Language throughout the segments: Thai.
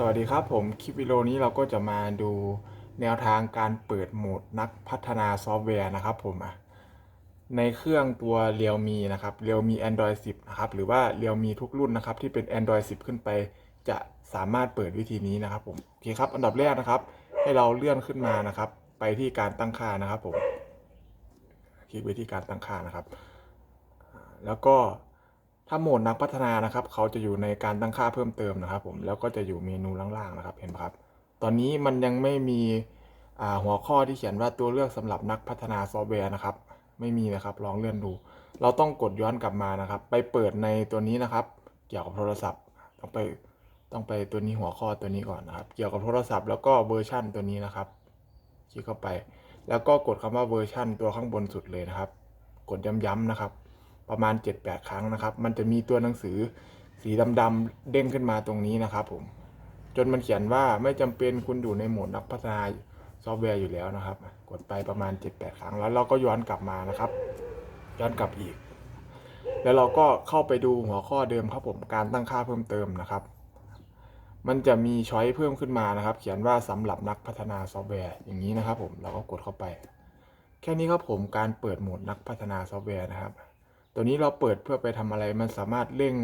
สวัสดีครับผมคลิปวิดีโอนี้เราก็จะมาดูแนวทางการเปิดโหมดนักพัฒนาซอฟต์แวร์นะครับผมในเครื่องตัว Realme นะครับ Realme Android 10 นะครับ หรือว่า Realme ทุกรุ่นนะครับที่เป็น Android 10 ขึ้นไป จะสามารถเปิดวิธีนี้นะครับผมโอเคครับ อันดับแรกนะครับ ให้เราเลื่อนขึ้นมานะครับ ไปที่การตั้งค่านะครับผมคลิกไปที่การตั้งค่านะครับ แล้วก็ ถ้าโหมดนักพัฒนานะครับ เขาจะอยู่ในการตั้งค่าเพิ่มเติมนะครับ ผมแล้วก็จะอยู่เมนูล่างๆนะครับ เห็นไหมครับ ตอนนี้มันยังไม่มีหัวข้อที่เขียนว่าตัวเลือกสำหรับนักพัฒนาซอฟต์แวร์นะครับ ไม่มีนะครับ ลองเลื่อนดู เราต้องกดย้อนกลับมานะครับ ไปเปิดในตัวนี้นะครับ เกี่ยวกับโทรศัพท์ต้องไปต้องไปตัวนี้หัวข้อตัวนี้ก่อนนะครับ เกี่ยวกับโทรศัพท์แล้วก็เวอร์ชั่นตัวนี้นะครับคลิกเข้าไป แล้วก็กดคำว่าเวอร์ชั่นตัวข้างบนสุดเลยนะครับ กดย้ำๆนะครับ ประมาณ 7-8 ครั้งนะครับ มันจะมีตัวหนังสือสีดำๆเด้งขึ้นมาตรงนี้นะครับผม จนมันเขียนว่าไม่จำเป็นคุณอยู่ในโหมดนักพัฒนาซอฟต์แวร์อยู่แล้วนะครับ กดไปประมาณ 7-8 ครั้ง แล้วเราก็ย้อนกลับมานะครับ ย้อนกลับอีก แล้วเราก็เข้าไปดูหัวข้อเดิมครับผม การตั้งค่าเพิ่มเติมนะครับ มันจะมีช้อยเพิ่มขึ้นมานะครับ เขียนว่าสำหรับนักพัฒนาซอฟต์แวร์อย่างนี้นะครับผม เราก็กดเข้าไป แค่นี้ครับผม การเปิดโหมดนักพัฒนาซอฟต์แวร์นะครับ ตัวนี้เราเปิดเพื่อไปทำอะไรมันสามารถเร่ง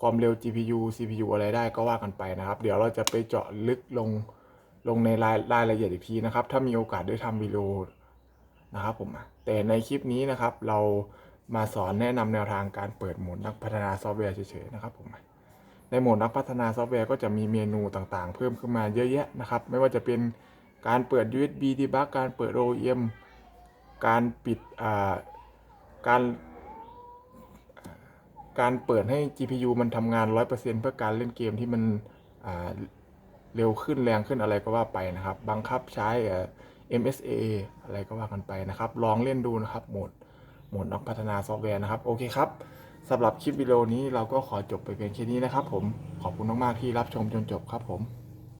ความเร็ว GPU CPU อะไรได้ก็ว่ากันไปนะครับ เดี๋ยวเราจะไปเจาะลึกลงลงในรายรายละเอียดอีกทีนะครับ ถ้ามีโอกาสได้ทำวิดีโอนะครับผมแต่ในคลิปนี้นะครับ เรามาสอนแนะนำแนวทางการเปิดโหมดนักพัฒนาซอฟต์แวร์เฉยๆนะครับผมในโหมดนักพัฒนาซอฟต์แวร์ก็จะมีเมนูต่างๆ เพิ่มขึ้นมาเยอะแยะนะครับ ไม่ว่าจะเป็นการเปิด USB debug การเปิด OEM การปิดการ การเปิดให้ GPU มันทำงาน 100%เพื่อการเล่นเกมที่มันเร็วขึ้นแรงขึ้นอะไรก็ว่าไปนะครับ บังคับใช้ MSA อะไรก็ว่ากันไปนะครับ ลองเล่นดูนะครับโหมดโหมดนักพัฒนาซอฟต์แวร์นะครับ โอเคครับสำหรับคลิปวิดีโอนี้เราก็ขอจบไปเพียงแค่นี้นะครับผมขอบคุณมาก ๆ ที่รับชมจนจบครับผม